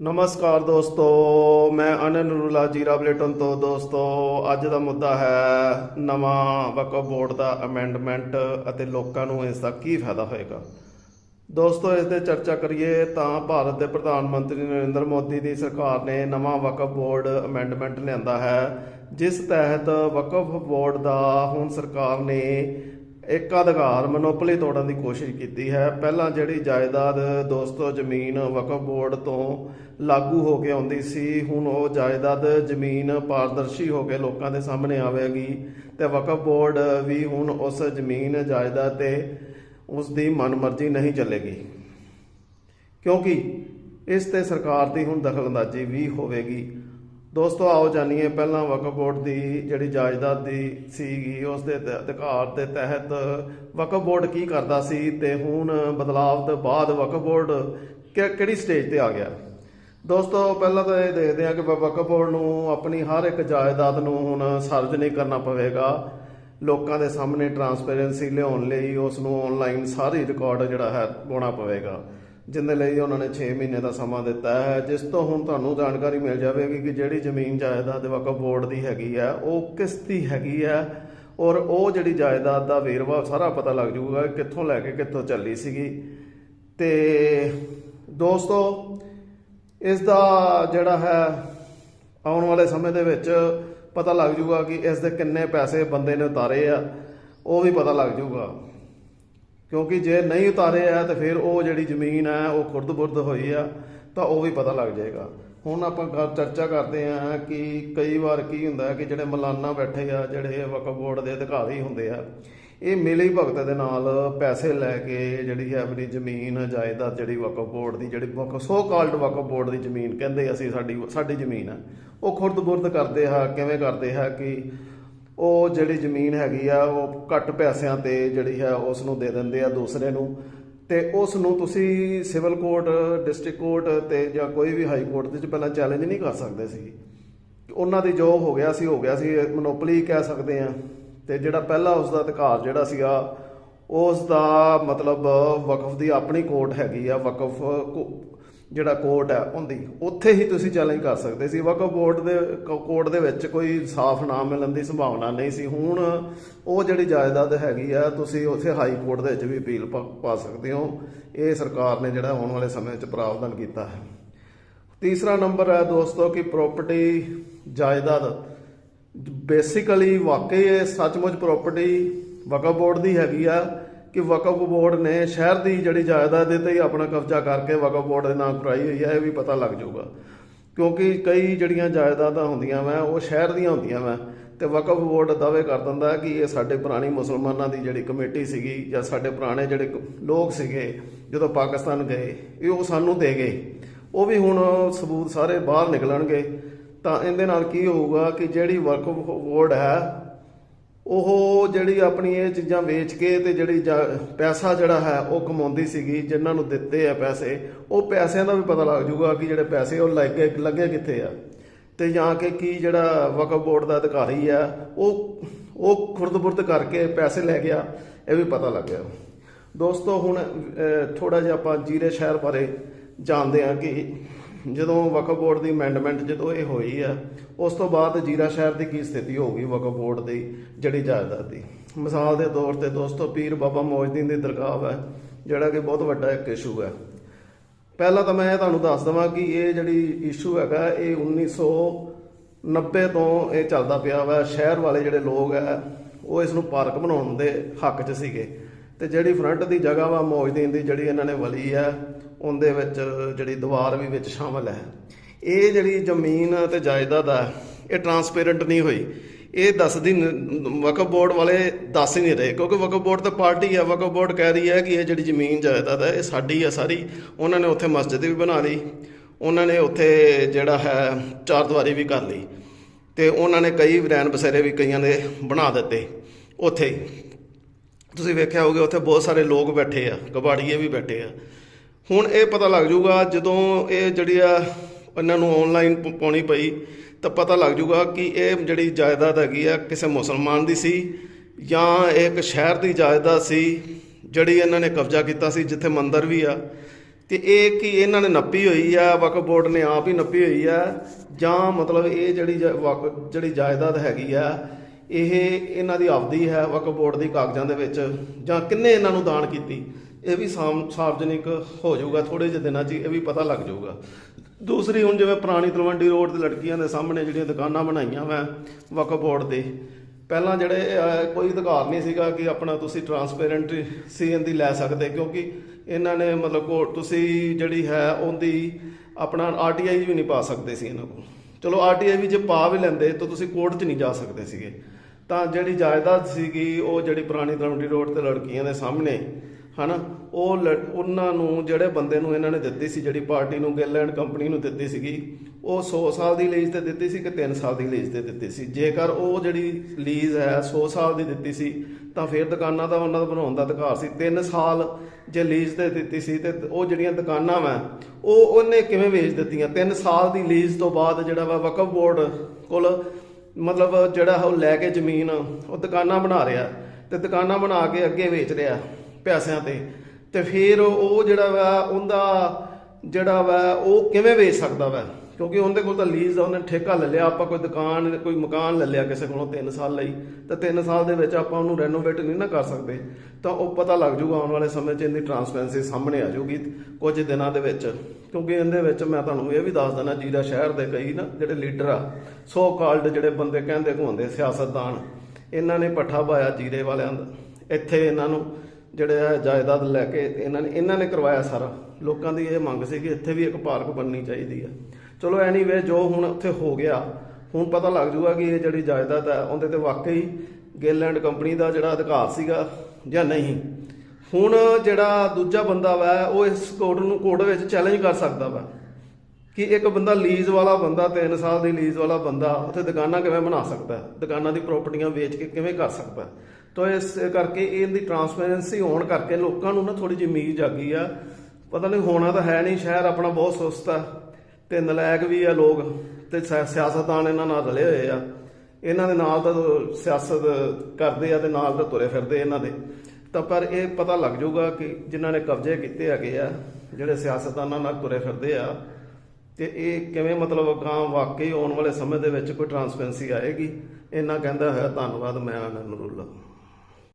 ਨਮਸਕਾਰ ਦੋਸਤੋ, ਮੈਂ ਅਨਨ ਰੂਲਾ ਜੀਰਾ ਬਲੇਟਨ ਤੋਂ ਦੋਸਤੋ, ਅੱਜ ਦਾ ਮੁੱਦਾ ਹੈ ਨਵਾਂ ਵਕਫ ਬੋਰਡ ਦਾ ਅਮੈਂਡਮੈਂਟ ਅਤੇ ਲੋਕਾਂ ਨੂੰ ਇਸ ਦਾ ਕੀ ਫਾਇਦਾ ਹੋਏਗਾ। ਦੋਸਤੋ, ਇਸ ਤੇ ਚਰਚਾ ਕਰੀਏ ਤਾਂ ਭਾਰਤ ਦੇ ਪ੍ਰਧਾਨ ਮੰਤਰੀ ਨਰਿੰਦਰ ਮੋਦੀ ਦੀ ਸਰਕਾਰ ਨੇ ਨਵਾਂ ਵਕਫ ਬੋਰਡ ਅਮੈਂਡਮੈਂਟ ਲਿਆਂਦਾ ਹੈ, ਜਿਸ ਤਹਿਤ ਵਕਫ ਬੋਰਡ ਦਾ ਹੁਣ ਸਰਕਾਰ ਨੇ ਇੱਕ ਅਧਿਕਾਰ ਮਨੋਪਲੀ ਤੋੜਨ ਦੀ ਕੋਸ਼ਿਸ਼ ਕੀਤੀ ਹੈ। ਪਹਿਲਾਂ ਜਿਹੜੀ ਜਾਇਦਾਦ ਦੋਸਤੋ ਜ਼ਮੀਨ ਵਕਫ ਬੋਰਡ ਤੋਂ ਲਾਗੂ ਹੋ ਕੇ ਆਉਂਦੀ ਸੀ, ਹੁਣ ਉਹ ਜਾਇਦਾਦ ਜ਼ਮੀਨ ਪਾਰਦਰਸ਼ੀ ਹੋ ਕੇ ਲੋਕਾਂ ਦੇ ਸਾਹਮਣੇ ਆਵੇਗੀ ਤੇ ਵਕਫ ਬੋਰਡ ਵੀ ਹੁਣ ਉਸ ਜ਼ਮੀਨ ਜਾਇਦਾਦ ਤੇ ਉਸ ਦੀ ਮਨਮਰਜ਼ੀ ਨਹੀਂ ਚੱਲੇਗੀ। ਕਿਉਂਕਿ ਇਸ ਤੇ ਸਰਕਾਰ ਦੀ ਹੁਣ ਦਖਲਅੰਦਾਜ਼ੀ ਵੀ ਹੋਵੇਗੀ। ਦੋਸਤੋ, ਆਓ ਜਾਣੀਏ ਪਹਿਲਾਂ ਵਕਫ ਬੋਰਡ ਦੀ ਜਿਹੜੀ ਜਾਇਦਾਦ ਦੀ ਸੀਗੀ, ਉਸ ਦੇ ਅਧਿਕਾਰ ਦੇ ਤਹਿਤ ਵਕਫ ਬੋਰਡ ਕੀ ਕਰਦਾ ਸੀ ਤੇ ਹੁਣ ਬਦਲਾਵ ਤੋਂ ਬਾਅਦ ਵਕਫ ਬੋਰਡ ਕਿ- ਕਿਹੜੀ ਸਟੇਜ ਤੇ ਆ ਗਿਆ? ਦੋਸਤੋ, ਪਹਿਲਾਂ ਤਾਂ ਇਹ ਦੇਖਦੇ ਹਾਂ ਕਿ ਵਕਫ ਬੋਰਡ ਨੂੰ ਆਪਣੀ ਹਰ ਇੱਕ ਜਾਇਦਾਦ ਨੂੰ ਹੁਣ ਸਾਰਵਜਨਿਕ ਕਰਨਾ ਪਵੇਗਾ। ਲੋਕਾਂ ਦੇ ਸਾਹਮਣੇ ਟਰਾਂਸਪੇਰੈਂਸੀ ਲਿਆਉਣ ਲਈ ਉਸ ਨੂੰ ਆਨਲਾਈਨ ਸਾਰੀ ਰਿਕਾਰਡ ਜਿਹੜਾ ਹੈ, ਪਾਉਣਾ ਪਵੇਗਾ। ਜਿੰਦੇ ਲਈ ਉਹਨਾਂ ਨੇ 6 ਮਹੀਨੇ ਦਾ ਸਮਾਂ ਦਿੱਤਾ ਹੈ, ਜਿਸ ਤੋਂ ਹੁਣ ਤੁਹਾਨੂੰ ਜਾਣਕਾਰੀ ਮਿਲ ਜਾਵੇਗੀ ਕਿ ਜਿਹੜੀ ਜ਼ਮੀਨ ਜਾਇਦਾਦ ਵਕਫ ਬੋਰਡ ਦੀ ਹੈਗੀ ਆ ਉਹ ਕਿਸ ਦੀ ਹੈਗੀ ਆ ਔਰ ਉਹ ਜਿਹੜੀ ਜਾਇਦਾਦ ਦਾ ਵੇਰਵਾ ਸਾਰਾ ਪਤਾ ਲੱਗ ਜਾਊਗਾ ਕਿੱਥੋਂ ਲੈ ਕੇ ਕਿੱਥੋਂ ਚੱਲੀ ਸੀਗੀ। ਤੇ ਦੋਸਤੋ, ਇਸ ਦਾ ਜਿਹੜਾ ਹੈ, ਆਉਣ ਵਾਲੇ ਸਮੇਂ ਦੇ ਵਿੱਚ ਪਤਾ ਲੱਗ ਜਾਊਗਾ ਕਿ ਇਸ ਦੇ ਕਿੰਨੇ ਪੈਸੇ ਬੰਦੇ ਨੇ ਉਤਾਰੇ ਆ, ਉਹ ਵੀ ਪਤਾ ਲੱਗ ਜਾਊਗਾ। ਕਿਉਂਕਿ ਜੇ ਨਹੀਂ ਉਤਾਰੇ ਆ ਤਾਂ ਫਿਰ ਉਹ ਜਿਹੜੀ ਜ਼ਮੀਨ ਹੈ ਉਹ ਖੁਰਦ-ਬੁਰਦ ਹੋਈ ਆ, ਤਾਂ ਉਹ ਵੀ ਪਤਾ ਲੱਗ ਜਾਏਗਾ। ਹੁਣ ਆਪਾਂ ਗੱਲ ਚਰਚਾ ਕਰਦੇ ਆ ਕਿ ਕਈ ਵਾਰ ਕੀ ਹੁੰਦਾ ਕਿ ਜਿਹੜੇ ਮਲਾਨਾ ਬੈਠੇ ਆ, ਜਿਹੜੇ ਵਕਫ ਬੋਰਡ ਦੇ ਅਧਿਕਾਰੀ ਹੁੰਦੇ ਆ, ਇਹ ਮਿਲੀ ਭਗਤ ਦੇ ਨਾਲ ਪੈਸੇ ਲੈ ਕੇ ਜਿਹੜੀ ਹੈ ਆਪਣੀ ਜ਼ਮੀਨ, ਜਾਇਦਾਦ ਜਿਹੜੀ ਵਕਫ ਬੋਰਡ ਦੀ, ਜਿਹੜੀ ਵਕਫ ਸੋ ਕਾਲਡ ਵਕਫ ਬੋਰਡ ਦੀ ਜ਼ਮੀਨ ਕਹਿੰਦੇ ਅਸੀਂ ਸਾਡੀ ਸਾਡੀ ਜ਼ਮੀਨ ਆ, ਉਹ ਖੁਰਦ-ਬੁਰਦ ਕਰਦੇ ਆ, ਕਿਵੇਂ ਕਰਦੇ ਆ ਕਿ ਉਹ ਜਿਹੜੀ ਜ਼ਮੀਨ ਹੈਗੀ ਆ, ਉਹ ਘੱਟ ਪੈਸਿਆਂ ਤੇ ਜਿਹੜੀ ਹੈ ਉਸ ਨੂੰ ਦੇ ਦਿੰਦੇ ਆ ਦੂਸਰੇ ਨੂੰ। ਤੇ ਉਸ ਨੂੰ ਤੁਸੀਂ ਸਿਵਲ ਕੋਰਟ, ਡਿਸਟ੍ਰਿਕਟ ਕੋਰਟ ਤੇ ਜਾਂ ਕੋਈ ਵੀ ਹਾਈ ਕੋਰਟ ਦੇ ਵਿੱਚ ਪਹਿਲਾਂ ਚੈਲੰਜ ਨਹੀਂ ਕਰ ਸਕਦੇ ਸੀ। ਉਹਨਾਂ ਦੀ ਜੋ ਹੋ ਗਿਆ ਸੀ, ਹੋ ਗਿਆ ਸੀ ਮੋਨੋਪਲੀ ਕਹਿ ਸਕਦੇ ਆ। ਤੇ ਜਿਹੜਾ ਪਹਿਲਾ ਉਸ ਦਾ ਅਧਿਕਾਰ ਜਿਹੜਾ ਸੀਗਾ ਉਸ ਦਾ ਮਤਲਬ ਵਕਫ ਦੀ ਆਪਣੀ ਕੋਰਟ ਹੈਗੀ ਆ, ਵਕਫ ਕੋ- ਜਿਹੜਾ ਕੋਰਟ ਹੈ ਉਹਦੀ, ਉੱਥੇ ਹੀ ਤੁਸੀਂ ਚੈਲੰਜ ਕਰ ਸਕਦੇ ਸੀ। ਵਕਫ ਬੋਰਡ ਦੇ, ਕੋਰਟ ਦੇ ਵਿੱਚ ਕੋਈ ਸਾਫ਼ ਨਾ ਮਿਲਣ ਦੀ ਸੰਭਾਵਨਾ ਨਹੀਂ ਸੀ। ਹੁਣ ਉਹ ਜਿਹੜੀ ਜਾਇਦਾਦ ਹੈਗੀ ਆ, ਤੁਸੀਂ ਉੱਥੇ ਹਾਈ ਕੋਰਟ ਦੇ ਵਿੱਚ ਵੀ ਅਪੀਲ ਪਾ ਪਾ ਸਕਦੇ ਹੋ। ਇਹ ਸਰਕਾਰ ਨੇ ਜਿਹੜਾ ਆਉਣ ਵਾਲੇ ਸਮੇਂ ਵਿੱਚ ਪ੍ਰਾਵਧਾਨ ਕੀਤਾ ਹੈ। ਤੀਸਰਾ ਨੰਬਰ ਹੈ ਦੋਸਤੋ ਕਿ ਪ੍ਰਾਪਰਟੀ ਜਾਇਦਾਦ, ਬੇਸਿਕਲੀ ਵਾਕਈ ਇਹ ਸੱਚਮੁੱਚ ਪ੍ਰਾਪਰਟੀ ਵਕਫ ਬੋਰਡ ਦੀ ਹੈਗੀ ਆ। ਕਿ ਵਕਫ ਬੋਰਡ ਨੇ ਸ਼ਹਿਰ ਦੀ ਜਿਹੜੀ ਜਾਇਦਾਦ ਦੇ ਤੇ ਹੀ ਆਪਣਾ ਕਬਜ਼ਾ ਕਰਕੇ ਵਕਫ ਬੋਰਡ ਦੇ ਨਾਮ ਕਰਾਈ ਹੋਈ ਹੈ, ਇਹ ਵੀ ਪਤਾ ਲੱਗ ਜਾਊਗਾ। ਕਿਉਂਕਿ ਕਈ ਜਿਹੜੀਆਂ ਜਾਇਦਾਦਾਂ ਹੁੰਦੀਆਂ ਵਾ, ਉਹ ਸ਼ਹਿਰ ਦੀਆਂ ਹੁੰਦੀਆਂ ਵਾ ਤੇ ਵਕਫ ਬੋਰਡ ਦਾਅਵੇ ਕਰ ਦਿੰਦਾ ਕਿ ਇਹ ਸਾਡੇ ਪੁਰਾਣੀ ਮੁਸਲਮਾਨਾਂ ਦੀ ਜਿਹੜੀ ਕਮੇਟੀ ਸੀਗੀ ਜਾਂ ਸਾਡੇ ਪੁਰਾਣੇ ਜਿਹੜੇ ਲੋਕ ਸੀਗੇ, ਜਦੋਂ ਪਾਕਿਸਤਾਨ ਗਏ, ਇਹ ਉਹ ਸਾਨੂੰ ਦੇ ਗਏ। ਉਹ ਵੀ ਹੁਣ ਸਬੂਤ ਸਾਰੇ ਬਾਹਰ ਨਿਕਲਣਗੇ। ਤਾਂ ਇਹਦੇ ਨਾਲ ਕੀ ਹੋਊਗਾ ਕਿ ਜਿਹੜੀ ਵਕਫ ਬੋਰਡ ਹੈ ਉਹ ਜਿਹੜੀ ਆਪਣੀ ਇਹ ਚੀਜ਼ਾਂ ਵੇਚ ਕੇ ਤੇ ਜਿਹੜੀ ਜਾ- ਪੈਸਾ ਜਿਹੜਾ ਹੈ, ਉਹ ਕਮਾਉਂਦੀ ਸੀਗੀ, ਜਿਨ੍ਹਾਂ ਨੂੰ ਦਿੱਤੇ ਆ ਪੈਸੇ, ਉਹ ਪੈਸਿਆਂ ਦਾ ਵੀ ਪਤਾ ਲੱਗ ਜਾਊਗਾ ਕਿ ਜਿਹੜੇ ਪੈਸੇ ਉਹ ਲੱਗੇ ਲੱਗੇ ਕਿੱਥੇ ਆ। ਤੇ ਜਾਂ ਕਿ ਕੀ ਜਿਹੜਾ ਵਕਫ ਬੋਰਡ ਦਾ ਅਧਿਕਾਰੀ ਆ, ਉਹ ਉਹ ਖੁਰਦ-ਬੁਰਦ ਕਰਕੇ ਪੈਸੇ ਲੈ ਗਿਆ, ਇਹ ਵੀ ਪਤਾ ਲੱਗ ਗਿਆ। ਦੋਸਤੋ, ਹੁਣ ਥੋੜਾ ਜਿਹਾ ਆਪਾਂ ਜੀਰੇ ਸ਼ਹਿਰ ਬਾਰੇ ਜਾਣਦੇ ਹਾਂ ਕਿ ਜਦੋਂ ਵਕਫ ਬੋਰਡ ਦੀ ਅਮੈਂਡਮੈਂਟ ਜਦੋਂ ਇਹ ਹੋਈ ਆ, ਉਸ ਤੋਂ ਬਾਅਦ ਜੀਰਾ ਸ਼ਹਿਰ ਦੀ ਕੀ ਸਥਿਤੀ ਹੋ ਗਈ ਵਕਫ ਬੋਰਡ ਦੀ, ਜਿਹੜੀ ਜਾਇਦਾਦ ਦੀ? ਮਿਸਾਲ ਦੇ ਤੌਰ ਤੇ ਦੋਸਤੋ, ਪੀਰ ਬਾਬਾ ਮੌਜਦੀਨ ਦੀ ਦਰਗਾਹ ਹੈ, ਜਿਹੜਾ ਕਿ ਬਹੁਤ ਵੱਡਾ ਇੱਕ ਇਸ਼ੂ ਹੈ। ਪਹਿਲਾਂ ਤਾਂ ਮੈਂ ਇਹ ਤੁਹਾਨੂੰ ਦੱਸ ਦਵਾਂ ਕਿ ਇਹ ਜਿਹੜੀ ਇਸ਼ੂ ਹੈਗਾ, ਇਹ 1990 ਤੋਂ ਇਹ ਚੱਲਦਾ ਪਿਆ ਵਾ। ਸ਼ਹਿਰ ਵਾਲੇ ਜਿਹੜੇ ਲੋਕ ਆ ਉਹ ਇਸ ਨੂੰ ਪਾਰਕ ਬਣਾਉਣ ਦੇ ਹੱਕ 'ਚ ਸੀਗੇ। ਤੇ ਜਿਹੜੀ ਫਰੰਟ ਦੀ ਜਗ੍ਹਾ ਵਾ ਮੌਜਦੀਨ ਦੀ, ਜਿਹੜੀ ਇਹਨਾਂ ਨੇ ਵਲੀ ਆ ਉਹਦੇ ਵਿੱਚ ਜਿਹੜੀ ਦੀਵਾਰ ਵੀ ਵਿੱਚ ਸ਼ਾਮਲ ਹੈ। ਇਹ ਜਿਹੜੀ ਜ਼ਮੀਨ ਤੇ ਜਾਇਦਾਦ ਆ, ਇਹ ਟਰਾਂਸਪੇਰੈਂਟ ਨਹੀਂ ਹੋਈ। ਇਹ ਦੱਸਦੀ ਨ- ਵਕਫ ਬੋਰਡ ਵਾਲੇ ਦੱਸ ਹੀ ਨਹੀਂ ਰਹੇ, ਕਿਉਂਕਿ ਵਕਫ ਬੋਰਡ ਤਾਂ ਪਾਰਟੀ ਹੈ ਵਕਫ ਬੋਰਡ ਕਹਿ ਰਹੀ ਹੈ ਕਿ ਇਹ ਜਿਹੜੀ ਜ਼ਮੀਨ ਜਾਇਦਾਦ ਹੈ ਇਹ ਸਾਡੀ ਆ ਸਾਰੀ। ਉਹਨਾਂ ਨੇ ਉੱਥੇ ਮਸਜਿਦ ਵੀ ਬਣਾ ਲਈ, ਉਹਨਾਂ ਨੇ ਉੱਥੇ ਜਿਹੜਾ ਹੈ ਚਾਰ ਦੀਵਾਰੀ ਵੀ ਕਰ ਲਈ, ਤੇ ਉਹਨਾਂ ਨੇ ਕਈ ਰੈਨ ਬਸੇਰੇ ਵੀ ਕਈਆਂ ਦੇ ਬਣਾ ਦਿੱਤੇ ਉੱਥੇ। ਤੁਸੀਂ ਵੇਖਿਆ ਹੋਗੇ ਉੱਥੇ ਬਹੁਤ ਸਾਰੇ ਲੋਕ ਬੈਠੇ ਆ, ਕਬਾੜੀਏ ਵੀ ਬੈਠੇ ਆ। ਹੁਣ ਇਹ ਪਤਾ ਲੱਗ ਜਾਊਗਾ, ਜਦੋਂ ਇਹ ਜਿਹੜੀ ਆ ਇਹਨਾਂ ਨੂੰ ਆਨਲਾਈਨ ਪਾਉਣੀ ਪਈ, ਤਾਂ ਪਤਾ ਲੱਗ ਜਾਊਗਾ ਕਿ ਇਹ ਜਿਹੜੀ ਜਾਇਦਾਦ ਹੈਗੀ ਆ ਕਿਸੇ ਮੁਸਲਮਾਨ ਦੀ ਸੀ ਜਾਂ ਇਹ ਇੱਕ ਸ਼ਹਿਰ ਦੀ ਜਾਇਦਾਦ ਸੀ ਜਿਹੜੀ ਇਹਨਾਂ ਨੇ ਕਬਜ਼ਾ ਕੀਤਾ ਸੀ, ਜਿੱਥੇ ਮੰਦਰ ਵੀ ਆ। ਤੇ ਇਹ ਕਿ ਇਹਨਾਂ ਨੇ ਨੱਪੀ ਹੋਈ ਆ, ਵਕਫ ਬੋਰਡ ਨੇ ਆਪ ਹੀ ਨੱਪੀ ਹੋਈ ਆ, ਜਾਂ ਮਤਲਬ ਇਹ ਜਿਹੜੀ ਜ- ਵਕ- ਜਿਹੜੀ ਜਾਇਦਾਦ ਹੈਗੀ ਆ, ਇਹ ਇਹਨਾਂ ਦੀ ਆਪਦੀ ਹੈ, ਵਕਫ ਬੋਰਡ ਦੀ ਕਾਗਜ਼ਾਂ ਦੇ ਵਿੱਚ, ਜਾਂ ਕਿੰਨੇ ਇਹਨਾਂ ਨੂੰ ਦਾਨ ਕੀਤੀ। ਇਹ ਵੀ ਸਾਮ- ਸਾਰਵਜਨਿਕ ਹੋ ਜਾਊਗਾ ਥੋੜੇ ਜਿਹੇ ਦਿਨਾਂ 'ਚ ਇਹ ਵੀ ਪਤਾ ਲੱਗ ਜਾਊਗਾ। ਦੂਸਰੀ ਹੁਣ ਜਿਵੇਂ ਪੁਰਾਣੀ ਤਲਵੰਡੀ ਰੋਡ ਤੇ ਲੜਕੀਆਂ ਦੇ ਸਾਹਮਣੇ ਜਿਹੜੀਆਂ ਦੁਕਾਨਾਂ ਬਣਾਈਆਂ ਮੈਂ ਵਕਫ ਬੋਰਡ ਦੇ ਪਹਿਲਾਂ ਜਿਹੜੇ ਅਹ, ਕੋਈ ਅਧਿਕਾਰ ਨਹੀਂ ਸੀਗਾ ਕਿ ਆਪਣਾ ਤੁਸੀਂ ਟਰਾਂਸਪੇਰੈਂਟ ਸੀਐਨ ਦੀ ਲੈ ਸਕਦੇ ਕਿਉਂਕਿ ਇਹਨਾਂ ਨੇ ਮਤਲਬ ਕੋ ਤੁਸੀਂ ਜਿਹੜੀ ਹੈ ਉਹਦੀ ਆਪਣਾ ਆਰਟੀਆਈ ਵੀ ਨਹੀਂ ਪਾ ਸਕਦੇ ਸੀ ਇਹਨਾਂ ਕੋਲ। ਚਲੋ ਆਰਟੀਆਈ ਵੀ ਜੇ ਪਾ ਵੀ ਲੈਂਦੇ ਤਾਂ ਤੁਸੀਂ ਕੋਰਟ 'ਚ ਨਹੀਂ ਜਾ ਸਕਦੇ ਸੀਗੇ। ਤਾਂ ਜਿਹੜੀ ਜਾਇਦਾਦ ਸੀਗੀ ਉਹ ਜਿਹੜੀ ਪੁਰਾਣੀ ਤਲਵੰਡੀ ਰੋਡ ਤੇ ਲੜਕੀਆਂ ਦੇ ਸਾਹਮਣੇ ਹਨਾ? ਉਹ ਲੜ- ਉਹਨਾਂ ਨੂੰ, ਜਿਹੜੇ ਬੰਦੇ ਨੂੰ ਇਹਨਾਂ ਨੇ ਦਿੱਤੀ ਸੀ, ਜਿਹੜੀ ਪਾਰਟੀ ਨੂੰ ਗਿਲੈਂਡ ਕੰਪਨੀ ਨੂੰ ਦਿੱਤੀ ਸੀਗੀ, ਉਹ 100 ਸਾਲ ਦੀ ਲੀਜ਼ ਤੇ ਦਿੱਤੀ ਸੀ ਕਿ 3 ਸਾਲ ਦੀ ਲੀਜ਼ ਤੇ ਦਿੱਤੀ ਸੀ। ਜੇਕਰ ਉਹ ਜਿਹੜੀ ਲੀਜ਼ ਹੈ 100 ਸਾਲ ਦੀ ਦਿੱਤੀ ਸੀ, ਤਾਂ ਫਿਰ ਦੁਕਾਨਾਂ ਦਾ, ਉਹਨਾਂ ਦਾ ਬਣਾਉਣ ਦਾ ਅਧਿਕਾਰ ਸੀ। 3 ਸਾਲ ਜੇ ਲੀਜ਼ ਤੇ ਦਿੱਤੀ ਸੀ, ਤੇ ਉਹ ਜਿਹੜੀਆਂ ਦੁਕਾਨਾਂ ਵਾ, ਉਹ ਉਹਨੇ ਕਿਵੇਂ ਵੇਚ ਦਿੱਤੀਆਂ? 3 ਸਾਲ ਦੀ ਲੀਜ਼ ਤੋਂ ਬਾਅਦ ਜਿਹੜਾ ਵਾ ਵਕਫ ਬੋਰਡ ਕੋਲ, ਮਤਲਬ ਜਿਹੜਾ ਉਹ ਲੈ ਕੇ ਜ਼ਮੀਨ, ਉਹ ਦੁਕਾਨਾਂ ਬਣਾ ਰਿਹਾ। ਤੇ ਦੁਕਾਨਾਂ ਬਣਾ ਕੇ ਅੱਗੇ ਵੇਚ ਰਿਹਾ। ਪੈਸਿਆਂ ਤੇ। ਤੇ ਫਿਰ ਉਹ ਜਿਹੜਾ ਵਾ, ਉਹਦਾ ਜਿਹੜਾ ਵਾ, ਉਹ ਕਿਵੇਂ ਵੇਚ ਸਕਦਾ ਵਾ? ਕਿਉਂਕਿ ਉਹਦੇ ਕੋਲ ਤਾਂ ਲੀਜ਼ ਦਾ ਉਹਨੇ ਠੇਕਾ ਲੈ ਲਿਆ, ਆਪਾਂ ਕੋਈ ਦੁਕਾਨ, ਕੋਈ ਮਕਾਨ ਲੈ ਲਿਆ ਕਿਸੇ ਕੋਲੋਂ 3 ਸਾਲ ਲਈ। ਤਾਂ 3 ਸਾਲ ਦੇ ਵਿੱਚ ਆਪਾਂ ਉਹਨੂੰ ਰੈਨੋਵੇਟ ਨਹੀਂ ਨਾ ਕਰ ਸਕਦੇ। ਤਾਂ ਉਹ ਪਤਾ ਲੱਗ ਜਾਊਗਾ, ਆਉਣ ਵਾਲੇ ਸਮੇਂ 'ਚ ਇਹਦੀ ਟਰਾਂਸਪੇਰੈਂਸੀ ਸਾਹਮਣੇ ਆ ਜਾਊਗੀ ਕੁਝ ਦਿਨਾਂ ਦੇ ਵਿੱਚ। ਕਿਉਂਕਿ ਇਹਦੇ ਵਿੱਚ ਮੈਂ ਤੁਹਾਨੂੰ ਇਹ ਵੀ ਦੱਸ ਦਿੰਦਾ, ਜੀਰਾ ਸ਼ਹਿਰ ਦੇ ਕਈ ਨਾ ਜਿਹੜੇ ਲੀਡਰ ਆ ਸੋ ਕਾਲਡ ਜਿਹੜੇ ਬੰਦੇ ਕਹਿੰਦੇ ਘੁੰਮਦੇ ਸਿਆਸਤਦਾਨ, ਇਹਨਾਂ ਨੇ ਪੱਠਾ ਪਾਇਆ ਜੀਰੇ ਵਾਲਿਆਂ ਦਾ। ਇੱਥੇ ਇਹਨਾਂ ਨੂੰ ਜਿਹੜੇ ਆ ਜਾਇਦਾਦ ਲੈ ਕੇ ਇਹਨਾਂ ਨੇ ਇਹਨਾਂ ਨੇ ਕਰਵਾਇਆ ਸਾਰਾ। ਲੋਕਾਂ ਦੀ ਇਹ ਮੰਗ ਸੀ ਕਿ ਇੱਥੇ ਵੀ ਇੱਕ ਪਾਰਕ ਬਣਨੀ ਚਾਹੀਦੀ ਹੈ ਚਲੋ ਐਨੀਵੇ ਜੋ ਹੁਣ ਉੱਥੇ ਹੋ ਗਿਆ, ਹੁਣ ਪਤਾ ਲੱਗ ਜੂਗਾ ਕਿ ਇਹ ਜਿਹੜੀ ਜਾਇਦਾਦ ਹੈ ਉਹਦੇ ਤੇ ਵਾਕਈ ਗਿਲੈਂਡ ਕੰਪਨੀ ਦਾ ਜਿਹੜਾ ਅਧਿਕਾਰ ਸੀਗਾ ਜਾਂ ਨਹੀਂ। ਹੁਣ ਜਿਹੜਾ ਦੂਜਾ ਬੰਦਾ ਵਾ, ਉਹ ਇਸ ਕੋਰਟ ਨੂੰ ਕੋਰਟ ਵਿੱਚ ਚੈਲੰਜ ਕਰ ਸਕਦਾ ਵਾ ਕਿ ਇੱਕ ਬੰਦਾ ਲੀਜ਼ ਵਾਲਾ ਬੰਦਾ 3 ਸਾਲ ਦੀ ਲੀਜ਼ ਵਾਲਾ ਬੰਦਾ ਉੱਥੇ ਦੁਕਾਨਾਂ ਕਿਵੇਂ ਬਣਾ ਸਕਦਾ, ਦੁਕਾਨਾਂ ਦੀ ਪ੍ਰਾਪਰਟੀਆਂ ਵੇਚ ਕੇ ਕਿਵੇਂ ਕਰ ਸਕਦਾ। ਤਾਂ ਇਸ ਕਰਕੇ ਇਹਦੀ ਟਰਾਂਸਪੇਰੈਂਸੀ ਹੋਣ ਕਰਕੇ ਲੋਕਾਂ ਨੂੰ ਨਾ ਥੋੜੀ ਜਿਹੀ ਉਮੀਦ ਜਾਗੀ ਆ। ਪਤਾ ਨਹੀਂ ਹੋਣਾ ਤਾਂ ਹੈ ਨਹੀਂ, ਸ਼ਹਿਰ ਆਪਣਾ ਬਹੁਤ ਸੁਸਤ ਆ ਤੇ ਨਲਾਇਕ ਵੀ ਆ ਲੋਕ ਤੇ ਸਿਆਸਤਦਾਨ ਇਹਨਾਂ ਨਾਲ ਰਲੇ ਹੋਏ ਆ। ਇਹਨਾਂ ਦੇ ਨਾਲ ਤਾਂ ਸਿਆਸਤ ਕਰਦੇ ਆ ਤੇ ਨਾਲ ਤਾਂ ਤੁਰੇ ਫਿਰਦੇ ਇਹਨਾਂ ਦੇ। ਤਾਂ ਪਰ ਇਹ ਪਤਾ ਲੱਗ ਜਾਊਗਾ ਕਿ ਜਿਨ੍ਹਾਂ ਨੇ ਕਬਜ਼ੇ ਕੀਤੇ ਹੈਗੇ ਆ, ਜਿਹੜੇ ਸਿਆਸਤਦਾਨਾਂ ਨਾਲ ਤੁਰੇ ਫਿਰਦੇ ਆ, ਤੇ ਇਹ ਕਿਵੇਂ ਮਤਲਬ ਗਾਂ ਵਾਕਈ ਆਉਣ ਵਾਲੇ ਸਮੇਂ ਦੇ ਵਿੱਚ ਕੋਈ ਟਰਾਂਸਪੇਰੈਂਸੀ ਆਏਗੀ। ਇਹਨਾਂ ਕਹਿੰਦਾ ਹੈ ਧੰਨਵਾਦ, ਮੈਂ ਆਨੰਦ